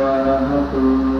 Thank you.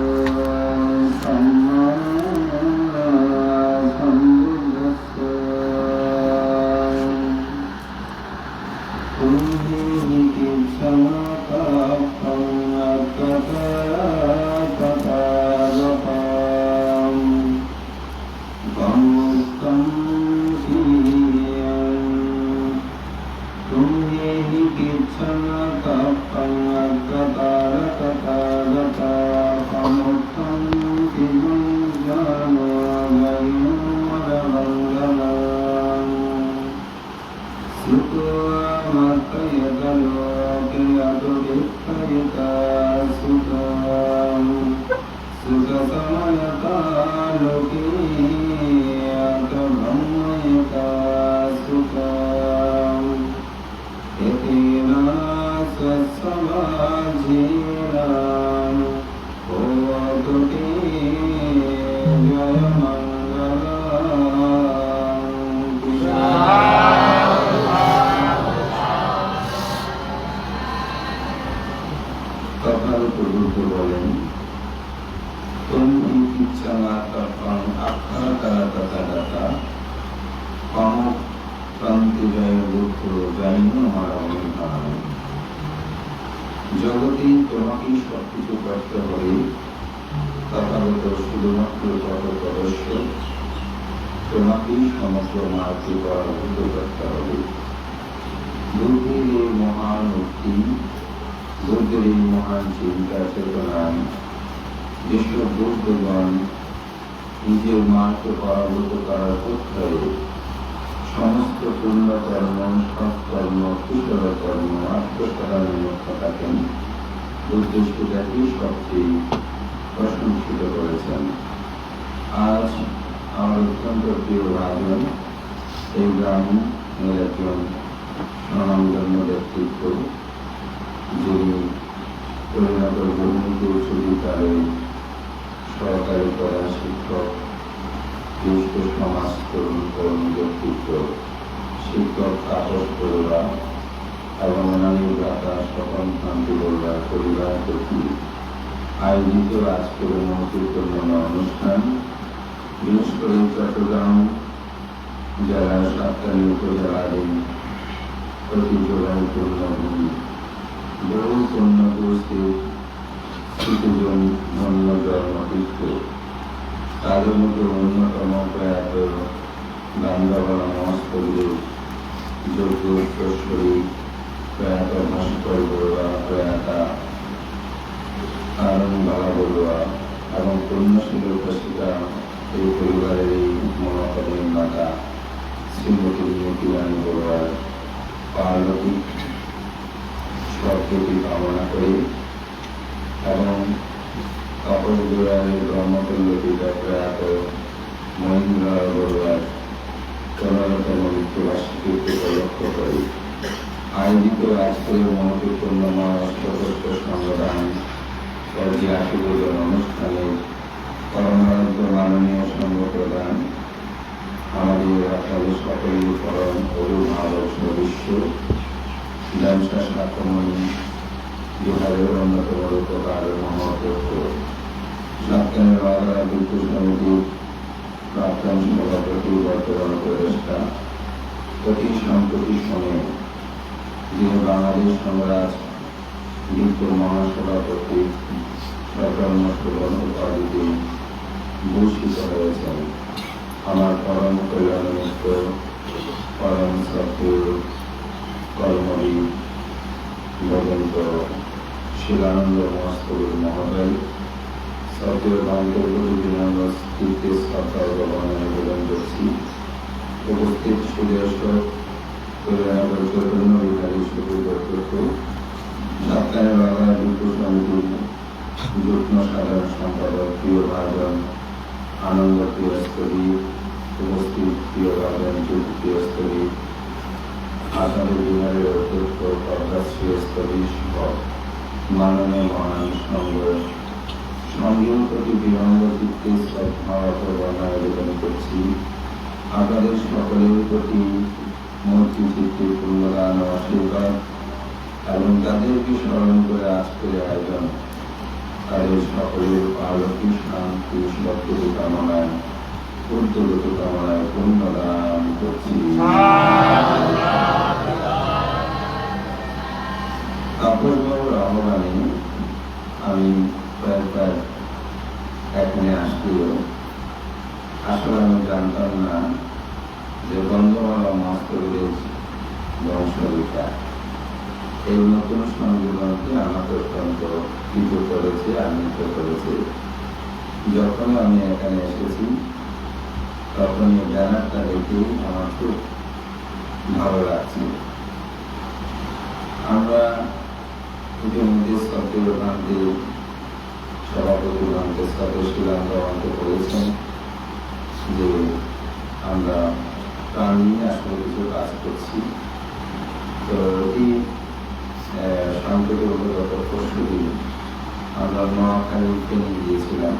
समता लोकी ब्रह्म का জগতে তোমাকেই সবকিছু করতে হবে শুধুমাত্র তোমাকেই সমগ্র মার্গে করতে হবে। বুদ্ধির এই মহান মুক্তি, বুদ্ধের এই মহান চিন্তা চেতনায় যেসব বুদ্ধগণ নিজের মাকে পরাভূত করার পক্ষে সমস্ত পূর্ণ কর্ম, সৎকর্ম, কুশল কর্ম আত্মসারণের লক্ষ্য থাকেন বুদ্ধ সেটাকেই সবচেয়ে প্রশংসিত করেছেন। আজ আমার অত্যন্ত প্রিয় ভাজন এই গ্রামের একজন স্বনামধন্য ব্যক্তিত্ব, যিনি পরিণত উচ্চ বিদ্যালয়ে সহকারী প্রধান শিক্ষক, জ্যেষ্ঠ সমাজ তরুণ ব্যক্তিত্ব শিক্ষক তাপস বড়ুয়া এবং অনানীয় দাতা স্বপন কান্তি বড়ুয়ার পরিবার প্রতি আয়োজিত আজকের মহত্বপূর্ণ অনুষ্ঠান বিশেষ করে চট্টগ্রাম জেলার সাতকালী উপজেলাধীন ঐতিহ্যবাহী পূর্ণভূমি বহু পুণ্যপুরুষের স্মৃতিজন ধন্য জন্মতীর্থ তাদের মধ্যে অন্যতম প্রয়াত গান্ধাবলা মহস্তরীর যোগ্য উত্তরস্বরী প্রয়াত ভাস্কর বড়ুয়া প্রয়াতা কারণ বালা বড়ুয়া এবং পুণ্যশীল উপস্থিতা এই পরিবারের এই মনোকরণের মাতা শ্রীমতী মতিরানী বড়ুয়ার পার্বতী সবকিছু কামনা করি এবং কাপড় পিতা প্রয়াত মহেন্দ্র বড়ুয়ার পনেরোতম মৃত্যুবার্ষিকীকে উপলক্ষ করি, আয়োজিত আজকের মহত্বপূর্ণময় অষ্টকষ্ট সংগ্রাম পর্যায়ে আশীর্বাদন অনুষ্ঠানে পরমারাধ্য মাননীয় সংঘ প্রদান আমাদের আপনাদের সকলের পরম অভিভাবক সদস্য ব্যবসা সাক্ষ্যময়ী বিহারের অন্যতম রূপকার মহাধ্যক্ষ সাতকানের বাজার বিদ্যুৎ প্রাক্তন সভাপতি বর্তমান উপদেষ্টা অতি সম্প্রতি সময়ে যিনি বাংলাদেশ সংরাজ বিদ্যুৎ মহাসভাপতি সকল মস্ত উপাধিতে ভূষিত হয়েছেন আমার পরম কল্যাণ মিত্র পরম সত্য কর্মবী ভগন্ত শিলানন্দ মহাস্তবুর মহোদয় সত্য বান্ধবী বিনন্দ স্থিতিতে শ্রদ্ধা ভবনে নিবেদন করছি উপস্থিত সুদর্শক কল্যাণগর চৈতন্য বিহারী সুদূর দত্ত সাতকানের বাংলা যুদ্ধ সমিতির যুগ্ম সাধারণ সম্পাদক প্রিয় ভাজন আনন্দ প্রিয়স্তরী উপস্থিত প্রিয় ভাজন যুগ প্রিয়স্তরী আসামের বিহারের অধ্যক্ষ পদ্মাশ্রী স্তরী সহ মাননীয় মহান সংঘ সঙ্গীয় প্রতি বিনম্র চিত্তে শ্রদ্ধা অথবা আবেদন করছি। আপনাদের সকলের প্রতি মূর্তি চিত্তে পূর্ণদান ও আশীর্বাদ এবং তাদেরকে স্মরণ করে আজকের আয়োজন। তাদের সকলের আলোকী শান্তি সত্যি কামনায় উদ্যোগত কামনায় পুণ্যদান করছি। তাপসবাবুর আহ্বানে আমি প্রায় প্রায় এখানে আসলেও আসলে আমি জানতাম না যে গন্ধমালা মাস্তরের বংশবিকা এই নতুন সংবিধানকে আমাকে অত্যন্ত কৃত করেছে আনন্দিত করেছে। যখন আমি এখানে এসেছি তখন এই ব্যানারটা দেখে আমার খুব ভালো লাগছে। আমরা ইতিমধ্যে সক্রিয় সভাপতি প্রান্তে সদস্যরান্ত আমাকে বলেছেন যে আমরা প্রাণ নিয়ে আসলে কাজ করছি তো এই সাম্প্রতিক গত পরশু দিন আমরা নোয়াখালীকে নিয়ে গিয়েছিলাম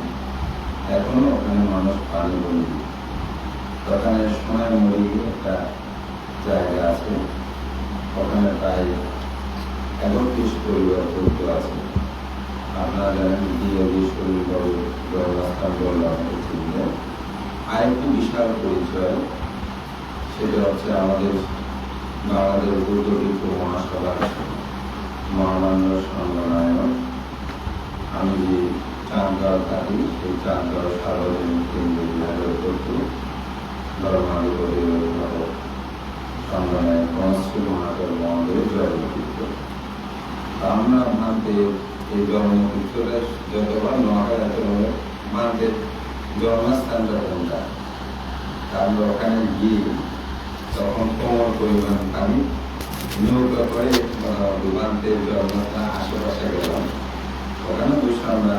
এখনও ওখানে মানুষ পানি বন্দি ওখানে সোনাইমুড়ি একটা জায়গা আছে ওখানে প্রায় একত্রিশ পরিবার যুক্ত আছে আপনারা জানেন বিশ পরিবার জন্মস্থান বললাম হয়েছিল আরেকটি বিশাল পরিচয়, সেটা হচ্ছে আমাদের বাংলাদেশ উদ্যোগিত মহাসভার মহামান্য সংগনায়ক আমি যে চাঁদগাঁও থাকি, সেই চাঁদগাঁও সার্বজনীন কেন্দ্র বিভাগের আমরা ভান্তে এই জন্মতীর্থটা যতবার নোয়াখালী এত ভান্তে জন্মস্থানটা কোনটা কারণ ওখানে গিয়ে তখন কোমর পরিমাণ পানি, নৌকা করে বিমানতে জন্মস্থান আশেপাশে গেলাম। ওখানে বসে আমরা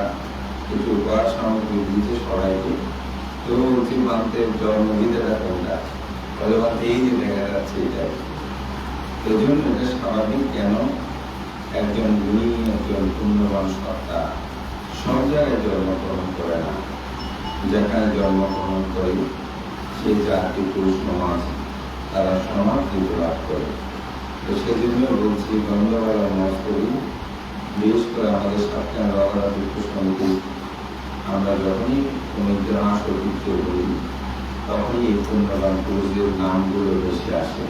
কিছু উপহার সামগ্রী দিয়েছে সবাইকে। তো বলছি, মানতে জন্মবিদ্যাটা কোনটা? মানতে এই যে দেখা যাচ্ছে এটা এই জন্য এটা স্বাভাবিক কেন? একজন গুণী, একজন পুণ্যবান সত্তা সব জায়গায় জন্মগ্রহণ করে না। যেখানে জন্মগ্রহণ করে সেই জাতি পুরুষ সমাজ তারা সমাদৃত লাভ করে। তো সেজন্য বলছি গন্ধবালা মস্তরি বিশেষ করে আমাদের সাতখান রগড়া যুক্ত সমিতি আমরা যখনই কোনো ইতিহাস ঐতিহ্য করি তখনই এই পুণ্যবান পুরুষদের নামগুলো বেশি আসে।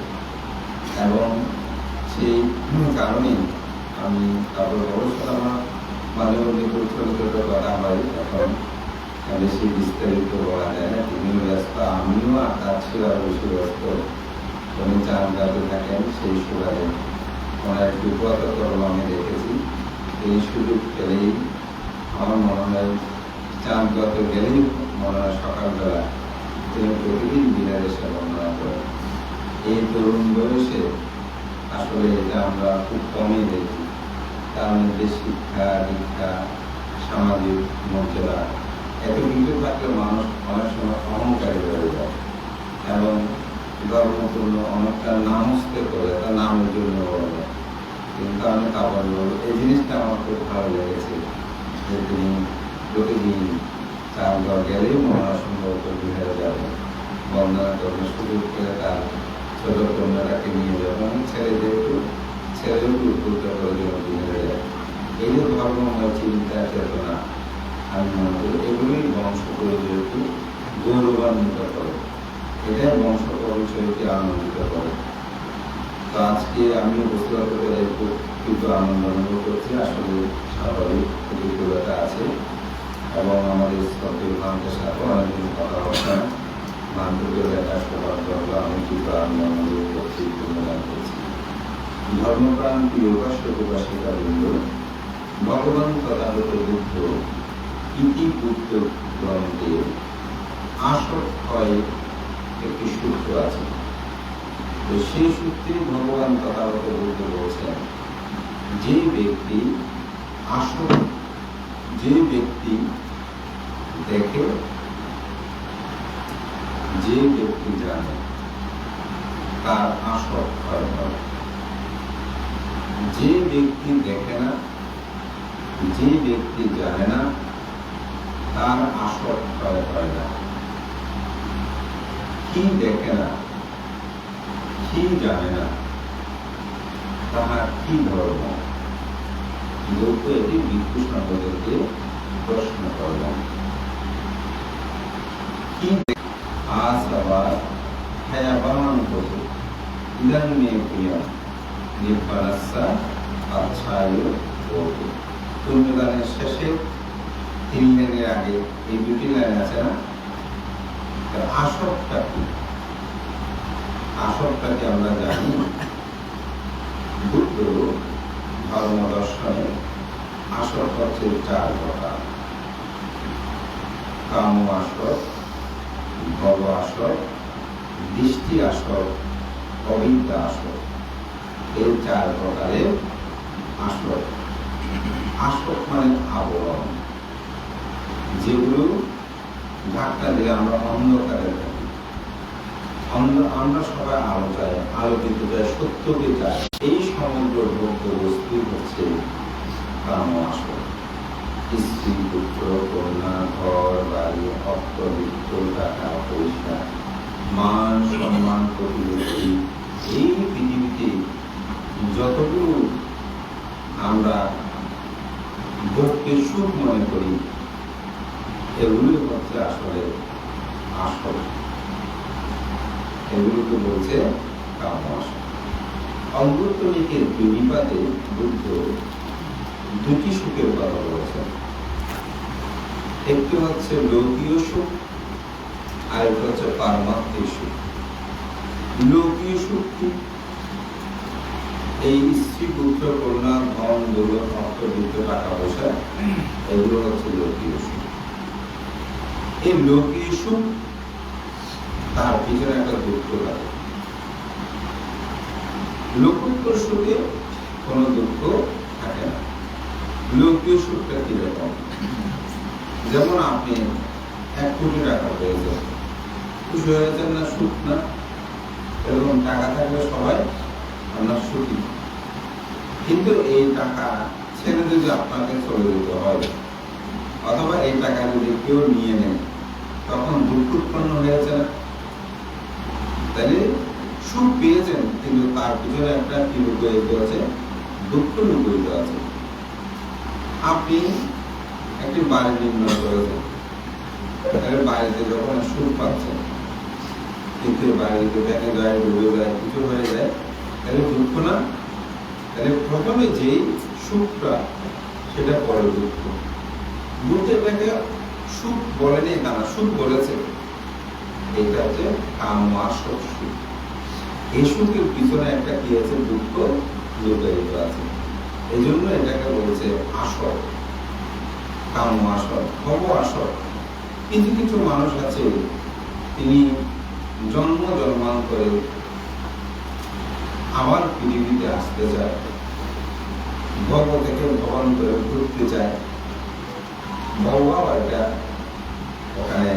এবং সেই কারণে আমি অবশ্যই আমার মাঝে মধ্যে প্রচলিত কথা হয় এখন। বেশি বিস্তারিত বলা যায় না তিনিও ব্যস্ত, আমিও আর তার আরও বেশি ব্যস্ত। উনি চান গাতে থাকেন সেই সুবাদে। ওনার বিপদতর আমি দেখেছি। এই সুযোগ পেলেই আমার মনে হয়, চাঁদ গত গেলেই মনে হয় সকালবেলা তিনি প্রতিদিন দিনের এসে বর্ণনা করেন। এই তরুণ বয়সে আসলে এটা আমরা খুব কমই দেখি। তার মধ্যে শিক্ষা দীক্ষা সামাজিক মর্যাদা এত কিছু থাকলে মানুষ অনেক সময় অহংকারী হয়ে যায় এবং ধর্মপূর্ণ অনেকটা নামস্তে করে তার নামের জন্য কিন্তু আমি কাবার বলব এই জিনিসটা আমার খুব ভালো লেগেছে যে তিনি প্রতিদিন চার ঘর গেলেই মহা সম্ভবত বিহারে যাবে বন্দনা করবে সুযোগ করে তার ছোট কন্যাটাকে নিয়ে যাবেন ছেলেদেরকে ছেলেদেরকে উদ্বুদ্ধ করে জন্য বিহারে যায় এই যে ধর্মময় চিন্তা চেতনা আমি মনে করি এগুলোই বংশ পরিচয়কে গৌরবান্বিত করে। এটাই বংশ পরিচয়কে আনন্দিত করে। তো আজকে আমি পেরে কিন্তু আনন্দ অনুভব করছি। আসলে স্বাভাবিক অভিজ্ঞতা আছে এবং আমাদের স্থলীয় ভান্তের সাথে অনেকদিন কথা হচ্ছে ভান্তের দেখা সবার জন্য আমি কিন্তু আনন্দ অনুভব করছি, ধন্যবাদ করছি। ধর্মপ্রাণ প্রিয় উপাসক উপাসিকা বৃন্দ ভগবান তথাগত বুদ্ধ ইতি বুদ্ধ গ্রন্থে আসর হয় একটি সূত্র আছে তো সেই সূত্রে ভগবান তথাগত বুদ্ধ বলছেন যে ব্যক্তি আসল যে ব্যক্তি দেখে যে ব্যক্তি জানে তার আসর হয়। যে ব্যক্তি দেখে না যে ব্যক্তি জানে না, তার আসর হয় না। কি দেখে না, কি জানে না, তাহার কি ধর্ম? এটি বিকৃষ্ণ সম্পর্কে প্রশ্ন করলাম কি আজ আবার হ্যাঁ হায়াবান করবে। ইদানিমে প্রিয়া নির্বারাসা আচ্ছায় শেষে তিন লাইনের আগে এই দুটি লাইন আছে না? আসরটা কি? আসরটাকে আমরা জানি? বুদ্ধ ধর্ম দর্শনে আসর হচ্ছে চার প্রকার কাম আসর, ভব আসর, দৃষ্টি আসর অবিদ্যা আসর। এই চার প্রকারের আসর। আসর মানে আবরণ, যেগুলো ধাক্কা দিলে আমরা অন্ধকারে থাকি। আমরা সবাই আলো চাই আলোকিত চাই সত্যকে চাই। এই সমগ্র ভোগ্য বস্তু হচ্ছে কাম আসর স্ত্রী, পুত্র, কন্যা, ঘর, বাড়ি অর্থ বৃত্ত টাকা, পয়সা, মান, সম্মান প্রতিবেশী এই পৃথিবীতে যতগুলো আমরা ভোগকে সুখ মনে করি। এগুলি হচ্ছে আসলে আসল। এগুলোকে বলছে কাম আসল। অমৃতলিকের বিনিপাতে বুদ্ধ দুটি সুখের কথা বলেছেন। একটি হচ্ছে লৌকীয় সুখ আর একটা হচ্ছে পারমাত্মিক সুখ। লৌকীয় সুখ কি? এই স্ত্রী পুত্র কন্যা ধন টাকা পয়সা এগুলো হচ্ছে লৌকীয় এই লৌকীয় সুখ তার পিছনে একটা দুঃখ সুখে কোনো দুঃখ থাকে না। লৌকীয় সুখটা কীরকম? যেমন আপনি এক কোটি টাকা পেয়েছেন। খুশি হয়েছেন না সুখ না? এরকম টাকা থাকলে সবাই আপনার সুখী। কিন্তু এই টাকা ছেড়ে যদি আপনাকে চলে যেতে হয় অথবা এই টাকা যদি কেউ নিয়ে নেয়। তখন দুঃখ উৎপন্ন হয়েছে না তাহলে সুখ পেয়েছেন, কিন্তু তার পিছনে একটা কি লুকিয়ে আছে? দুঃখ লুকিয়ে আছে। আপনি একটি বাড়ি নির্মাণ করেছেন। তাহলে বাড়িতে যখন সুখ পাচ্ছেন, কিন্তু বাড়িতে ভেঙে যায়, ডুবে যায়, কিছু হয়ে যায় তাহলে দুঃখ না তাহলে প্রথমে যেই সুখটা, সেটা পরে দুঃখ। বুদ্ধের ব্যাগে সুখ বলেনি না সুখ বলেছে। এটা হচ্ছে কাম আসক সুখ। এই সুখের পিছনে একটা কি আছে? দুঃখ লুকায়িত আছে। এই জন্য এটাকে বলছে আসর কাম আসর ভব আসর কিছু কিছু মানুষ আছে, তিনি জন্ম জন্মান্তরে আবার পৃথিবীতে আসতে চায় ধর্ম থেকে ভবান্তরে ঘুরতে চায় ভব একটা ওখানে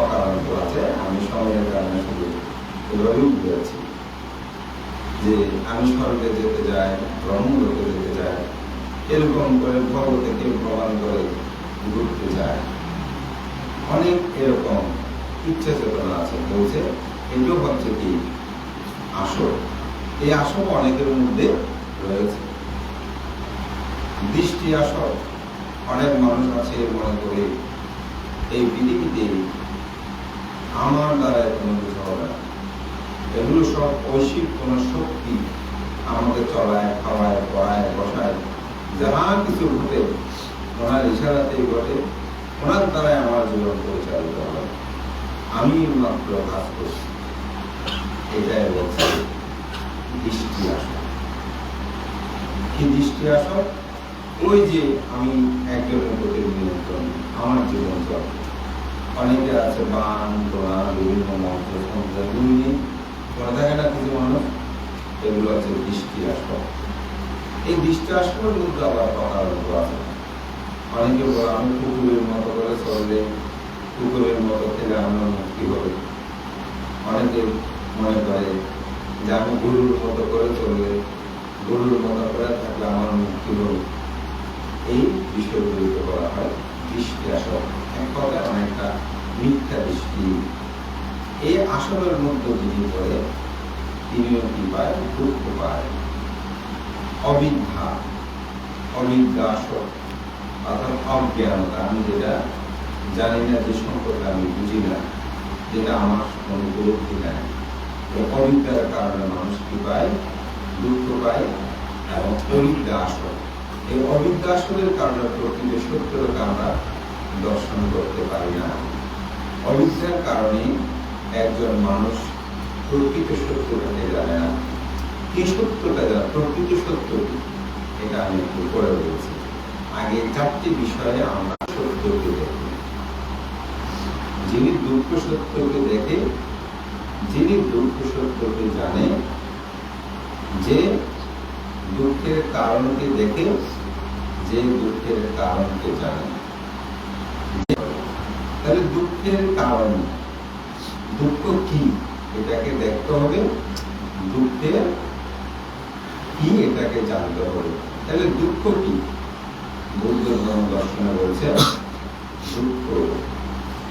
অকারান্ত আছে। আমি সময়ের কারণে শুধু এভাবেই বুঝেছি যে আমি স্বর্গে যেতে যাই, ব্রহ্মলোকে যেতে যাই, এরকম করে ভব থেকে ভ্রমণ করে ঘুরতে যায়। অনেক এরকম ইচ্ছা চেতনা আছে বলছে। এটাও হচ্ছে কি? আসল এই আসল অনেকের মধ্যে রয়েছে। দৃষ্টি আসল অনেক মানুষ আছে মনে করে, এই পৃথিবীতে আমার দ্বারা কোনো কিছু হবে না। এগুলো সব ঐশিক কোন শক্তি আমাকে চলায়, খাওয়ায়, পড়ায়, বসায়। যাহা কিছু ঘটে, ওনার ইশারাতেই ঘটে। ওনার দ্বারাই আমার জীবন পরিচালিত হয় আমি মাত্র কাজ করছি। এটাই বলছে। দৃষ্টি আসল। কি দৃষ্টি আসল? ওই যে আমি একজনের প্রতি নিয়ন্ত্রণ, আমার জীবন চলে অনেকে আছে বান দোড়া বিভিন্ন মন্ত্র তন্ত্র এগুলো নিয়ে। থাকে না কিছু মানুষ? এগুলো আছে দৃষ্টি আসল। এই দৃষ্টি আসলের মধ্যে আবার প্রকারন্ত আছে। অনেকে বলে, আমি কুকুরের মতো করে চললে, কুকুরের মতো থেকে আমার মুক্তি হবে। অনেকে মনে করে যে আমি গরুর মতো করে চললে গরুর মতো করে থাকলে আমার মুক্তি হবে এই বিষয়গুলিকে বলা হয় দৃষ্টি আসল এক কথায় অনেকটা মিথ্যা দৃষ্টি। এই আসলের মধ্যে যিনি পড়ে, তিনিও কি পায়? দুঃখ পায়। অবিদ্যা অবিদ্যা আসল অর্থাৎ অজ্ঞানতা আমি যেটা জানি না, যে সম্পর্কে আমি বুঝি না, যেটা আমার নাই। এই অবিদ্যার কারণে মানুষ কি পায়? দুঃখ পায় এবং অবিদ্যা আসল। এই অবিদ্যাসনের কারণে প্রকৃত সত্যটাকে আমরা দর্শন করতে পারি না। অবিদ্যার কারণে একজন মানুষ প্রকৃত সত্যটাকে জানে না। কি সত্যটা জানে? প্রকৃত সত্য? এটা আমি একটু করে বলছি। আগে চারটি বিষয়ে আমরা সত্যকে দেখি। যিনি দুঃখ সত্যকে দেখে যিনি দুঃখ সত্যকে জানে, যে দুঃখের কারণকে দেখে যে দুঃখের কারণকে জানে। তাহলে দুঃখের কারণ, দুঃখ কি? এটাকে দেখতে হবে। দুঃখের কি এটাকে জানতে হবে? তাহলে দুঃখ কি? বৌদ্ধ দর্শনে বলছে, দুঃখ।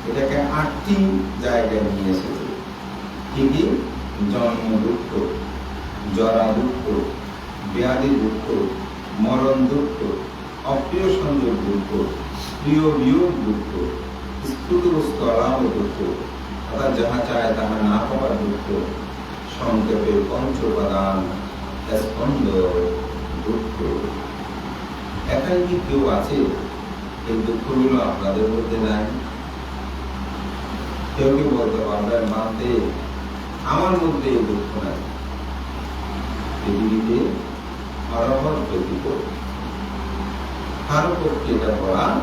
এটাকে আটটি জায়গায় নিয়ে কি কি জন্ম দুঃখ জরা দুঃখ ব্যাধি দুঃখ মরণ দুঃখ অপ্রিয় সংযোগ দুঃখ প্রিয় বিয়োগ দুঃখ স্ফুটগ্রস্ত আলাম দুঃখ অর্থাৎ যাহা চায় তাহা না পাওয়ার দুঃখ, সংক্ষেপে পঞ্চপাদান, স্পন্দ, দুঃখ। এখানে কি কেউ আছে? এই দুঃখগুলো আপনাদের মধ্যে নাই? কেউ কি বলতে পারবেন মানতে? আমার মধ্যে এই দুঃখ নাই। পৃথিবীতে হরহর ব্যতীত কারও। পক্ষে এটা বলা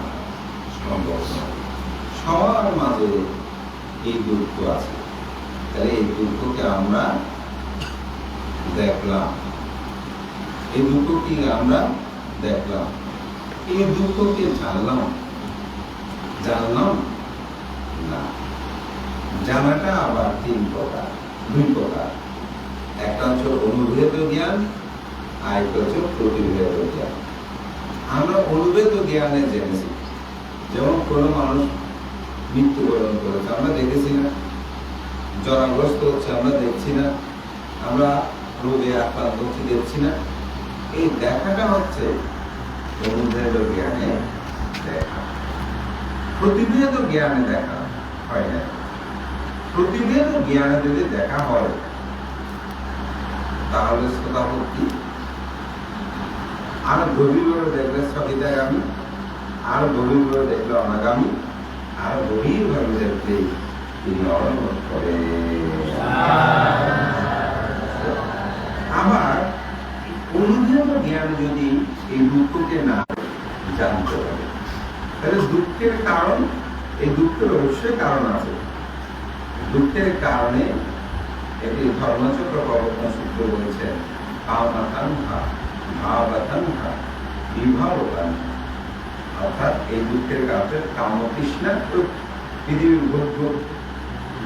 সম্ভব নয়। সবার মাঝে এই দুঃখ আছে। তাহলে এই দুঃখকে আমরা দেখলাম। এই দুঃখকে আমরা দেখলাম। এই দুঃখকে জানলাম। জানলাম না। জানাটা আবার তিন প্রকার। দুই প্রকার। একটা হচ্ছে অনুভেদ জ্ঞান, আর একটা হচ্ছে প্রতিভেদ জ্ঞান। আমরা অনুভেদ জ্ঞানে জেনেছি। যেমন কোনো মানুষ মৃত্যুবরণ করেছে, আমরা দেখেছি না। জরাগ্রস্ত হচ্ছে, আমরা দেখছি না। আমরা রোগে আক্রান্ত হচ্ছে, দেখছি না। এই দেখাটা হচ্ছে অনুভেদ জ্ঞানে দেখা। প্রতিভেদ জ্ঞানে দেখা হয় না। প্রতিভেদ জ্ঞানে যদি দেখা হয়, তাহলে শ্রোতাভক্তি আর গভীরভাবে দেখলে স্থগিতাগামী আর গভীরভাবে দেখলে অনাগামী, আর গভীরভাবে দেখলে তিনি করে। আবার অনুভব জ্ঞান যদি এই দুঃখকে না জানতে পারে, তাহলে দুঃখের কারণ, এই দুঃখের অবশ্যই কারণ আছে। দুঃখের কারণে এটি ধর্মচক্র প্রবর্তন সূত্র বলেছে কামাকাঙ্ক্ষা ভাবাকাঙ্ক্ষা, বিভাবকাঙ্ক্ষা। অর্থাৎ এই দুঃখের কারণে কামতৃষ্ণা পৃথিবীর ভোগ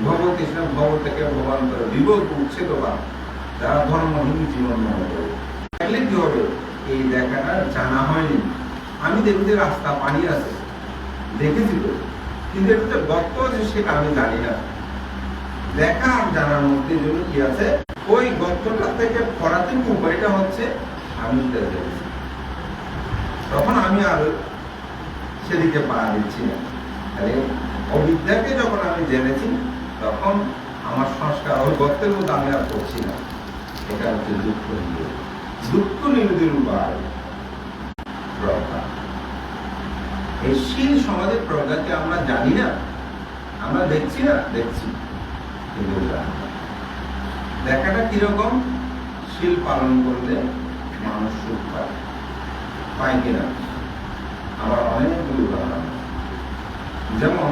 ভব তৃষ্ণা ভব থেকে ভবান্তর বিভোগ উচ্ছেদ বা যারা ধর্মহীন জীবন মনে করে। তাহলে কি হবে? এই দেখাটা জানা হয়নি। আমি দেখি যে রাস্তা পানি আছে দেখেছি তো? কিন্তু এটা গর্ত আছে সেটা আমি জানি না। দেখা আর জানার মধ্যে জন্য কি আছে, ওই গর্তটা থেকে পড়াতে উপায়টা হচ্ছে আমি তখন আমি আর সেদিকে পা দিচ্ছি না। তাহলে অবিদ্যাকে যখন আমি জেনেছি, তখন আমার সংস্কার ওই গর্তের মধ্যে আমি আর করছি না। এটা হচ্ছে দুঃখ নিয়ে দুঃখ নিরোধের উপায় প্রজ্ঞা। এই শীল সমাজের প্রজ্ঞাকে আমরা জানি না। আমরা দেখছি না, দেখছি। দেখাটা কীরকম? শীল পালন করলে মানুষ সুখ পায়। পায় কিনা আবার অনেকগুলো উদাহরণ যেমন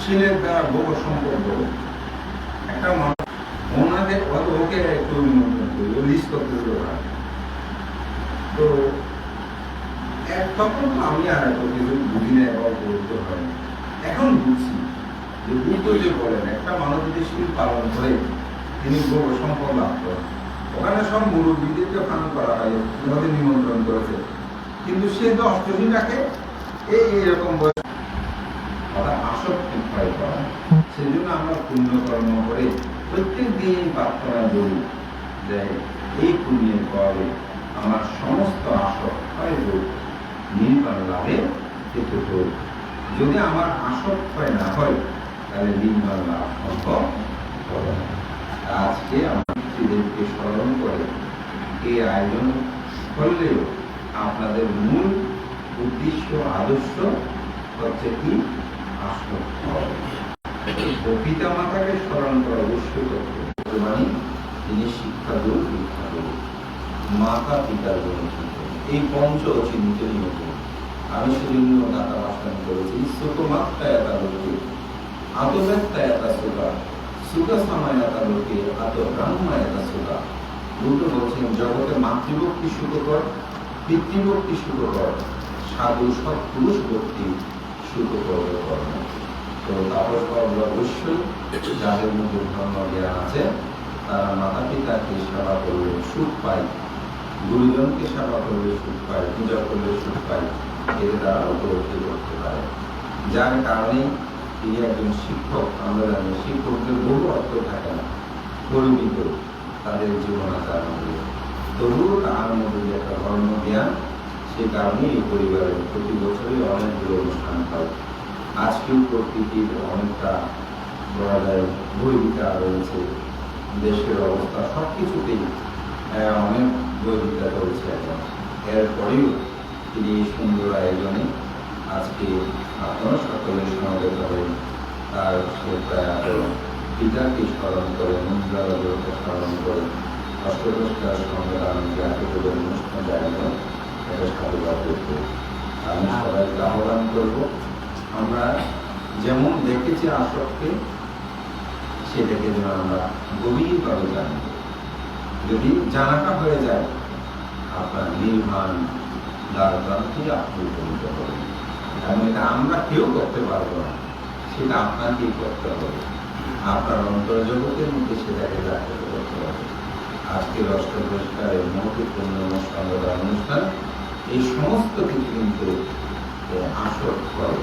শিলের দ্বারা ভোগ সম্পর্ক। একটা মানুষ ওনাদের ওকে একটু লিস্ট করতে পারে। তো তখন আমি আর এত কিছু বুঝি না এবার হয়। এখন বুঝছি। যে বলেন একটা মানুষ যদি শিল পালন করে, তিনি সম্পদ লাভ করেন। ওখানে সব মুরব্বীদেরকে ফান করা হয় নিমন্ত্রণ করেছে। কিন্তু সে তো অষ্টমী রাখে এই এরকম বয়স ওরা আসক্তি ক্ষয় করা। সেই জন্য আমরা পুণ্য কর্ম করে প্রত্যেক দিন প্রার্থনা করি যে এই পুণ্যের ফলে আমার সমস্ত আসক্তি হোক নির্বাণ লাভে হেতু হোক। যদি আমার আসক্তি না হয় আজকে আমার স্মরণ করে, এই আয়োজন করলেও আপনাদের মূল উদ্দেশ্য, আদর্শ হচ্ছে কি? আসক্ত পিতা মাতাকে স্মরণ করা অবশ্যই মানে তিনি শিক্ষা গুরু দীক্ষা গুরু মাতা পিতার জন্য এই পঞ্চ গুণ। আমি সেজন্য দাতা ভাষণ করেছি। সুখমাত্রায় লোকে আতব্যক্তায় সুখা সুখ সমায়তা লোকে আত ব্রাহ্মায়তা সুখা উল্টো বলছেন জগতে মাতৃভক্তি সুখকর পিতৃভক্তি সুখকর সাধু সৎ পুরুষ ভক্তি সুখকর তো তাপস বাবু অবশ্যই যাদের মধ্যে ধর্ম জ্ঞান আছে তারা মাতা পিতাকে সেবা করলে সুখ পায় গুরুজনকে সেবা করলে সুখ পায় পূজা করলে সুখ পায় এতে তারা উপলব্ধি করতে পারে যার কারণে তিনি একজন শিক্ষক, আমরা জানি শিক্ষকদের বহু অর্থ থাকে না। পরিমিত তাদের জীবনাচার মধ্যে তবুও তার মধ্যে একটা ধর্ম জ্ঞান সে কারণে এই পরিবারের প্রতি বছরই অনেকগুলো অনুষ্ঠান হয়। আজকেও প্রকৃতির অনেকটা বলা যায় বৈবিকা রয়েছে। দেশের অবস্থা সব কিছুতেই অনেক বৈবিকা চলছে এখন। এরপরেও তিনি সুন্দর আয়োজনে আজকে আপনারা সকলের হয়ে তার সে প্রয়াত পিতাকে স্মরণ করে স্মরণ করে? অষ্টদশটার সংগ্রাম জাতীয় অনুষ্ঠান এটা সাধুবাদ আমি সবাইকে আহ্বান করব। আমরা যেমন দেখেছি আসক্তি, সেটাকে যেন আমরা গভীরভাবে জানি। যদি জানাটা হয়ে যায়, আপনার নির্মাণ দ্বার প্রান্তে আপনি উপনীত হবেন। এবং এটা আমরা কেউ করতে পারব না। সেটা আপনাকেই করতে হবে। আপনার অন্তর জগতের মধ্যে সেটাকে জাগ্রত করতে হবে। আজকের অষ্ট পুরস্কারের মহত্বপূর্ণ সংবাদ অনুষ্ঠান, এই সমস্ত কিছু কিন্তু আসর করে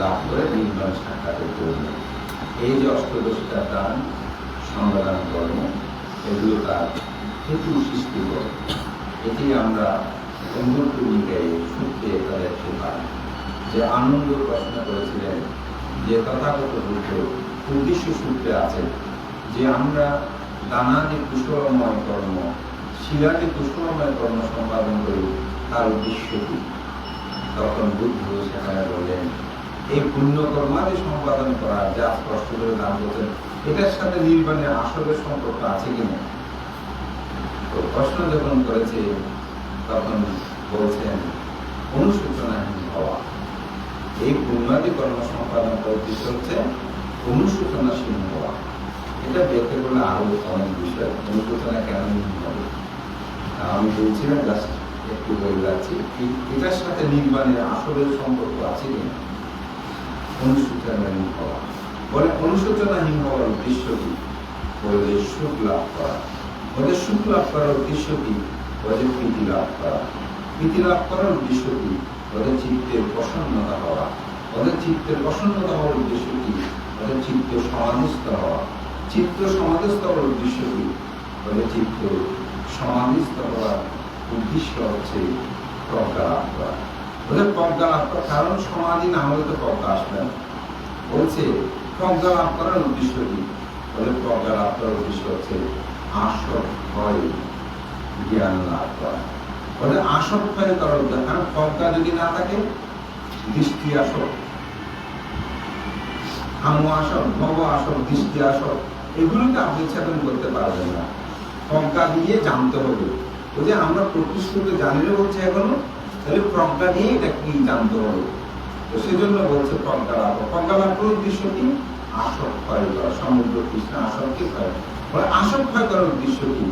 লাভ করে নির্মাণ সাক্ষাতের জন্য এই যে অষ্টদশটা দান সংবাদান কর্ম, এগুলো তার হেতু সৃষ্টি করে। এটি আমরা অন্ধটুলিকায় সূত্রে এটা দেখতে পাই যে আনন্দ প্রশ্ন করেছিলেন, যে তথাগত বুদ্ধ উদ্দেশ্য সূত্রে আছে যে আমরা দানা যে কুশলময় কর্ম শিলা যে কুশলময় কর্ম সম্পাদন করি, তার উদ্দেশ্য কি? তখন বুদ্ধ সেখানে বললেন, এই পুণ্য কর্মাদি সম্পাদন করা, যা স্পষ্ট করে দান করছেন, এটার সাথে নির্বাণের আসলের সম্পর্ক আছে কিনা তো প্রশ্ন যখন করেছে, তখন বলছেন অনুসূচনাহীন হওয়া। এই পুণ্যাদি কর্ম সম্পাদন করতে হচ্ছে অনুসূচনাশীল হওয়া। এটা দেখতে করলে আরও অনেক বিষয়। অনুসূচনা কেন হবে আমি বলছিলাম জাস্ট একটু বলে যাচ্ছি এটার সাথে নির্বাণের আসলের সম্পর্ক আছে কিনা? অনুসূচনাহীন হওয়া। বলে অনুসূচনাহীন হওয়ার উদ্দেশ্য কি? বলে সুখ লাভ করা। বলে সুখ লাভ করার উদ্দেশ্য কি? বলে প্রীতি লাভ করা। প্রীতি লাভ করার উদ্দেশ্য কি? ওদের চিত্তের প্রসন্নতা হওয়া। ওদের চিত্তের প্রসন্নতা হওয়ার উদ্দেশ্য কি? ওদের চিত্ত সমাধিস্থ হওয়া। চিত্ত সমাধিস্থ হওয়ার উদ্দেশ্য কি? ওদের চিত্ত সমাধিস্থ হওয়ার উদ্দেশ্য হচ্ছে প্রজ্ঞা লাভ করা ওদের প্রজ্ঞা লাভ করা কারণ সমাধি না হলে তো প্রজ্ঞা আসবে না। বলছে প্রজ্ঞা লাভ করার উদ্দেশ্য কি? ওদের প্রজ্ঞা লাভ করার উদ্দেশ্য হচ্ছে আসক হয় জ্ঞান লাভ করা ওদের আসক করার উদ্দেশ্য কারণ প্রজ্ঞা যদি না থাকে, দৃষ্টি আসক হামু আসক ভব আসক দৃষ্টি আসক এগুলোকে আপনি ছেদন করতে পারবেন না। প্রজ্ঞা দিয়ে জানতে হবে। ওই যে আমরা প্রতিশ্রুতি জানি না বলছে এখনও, তাহলে প্রজ্ঞা দিয়ে এটা কি জানতে হবে? তো সেজন্য বলছে প্রজ্ঞা লাভ। প্রজ্ঞা লাভ উদ্দেশ্য কি? আসক ক্ষয় করা, সমুদ্র কৃষ্ণ আসক্তি ক্ষয় আসক ক্ষয় করার উদ্দেশ্য কি?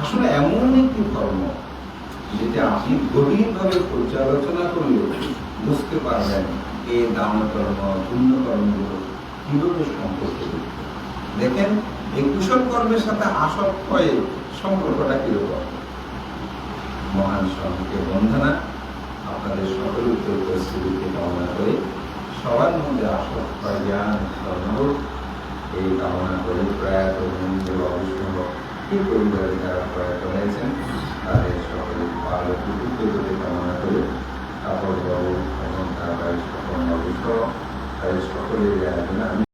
আসলে এমন একটি ধর্ম যেটা আপনি গভীরভাবে পর্যালোচনা করলে বুঝতে পারবেন এই দান কর্ম পুণ্য কর্মগুলো কীভাবে সম্পর্ক দেখেন এই কুশল কর্মের সাথে আসক্ত হয়ে সম্পর্কটা কীরকম মহান স্বামীকে বন্ধনা সকলের উত্তর পরিস্থিতিকে কামনা করে সবার মধ্যে আসক্ত হয় জ্ঞান ধর্মবোধ এই কামনা করে প্রয়াত বন্ধু অবশ্যই এই পরিবারে যারা প্রয়াত হয়েছেন, তাদের সকলে ভালো কৃতজ্ঞতা কামনা করে তারপর বাবু এবং তার বাড়ির সকল অবশ্য তাদের সকলের আমি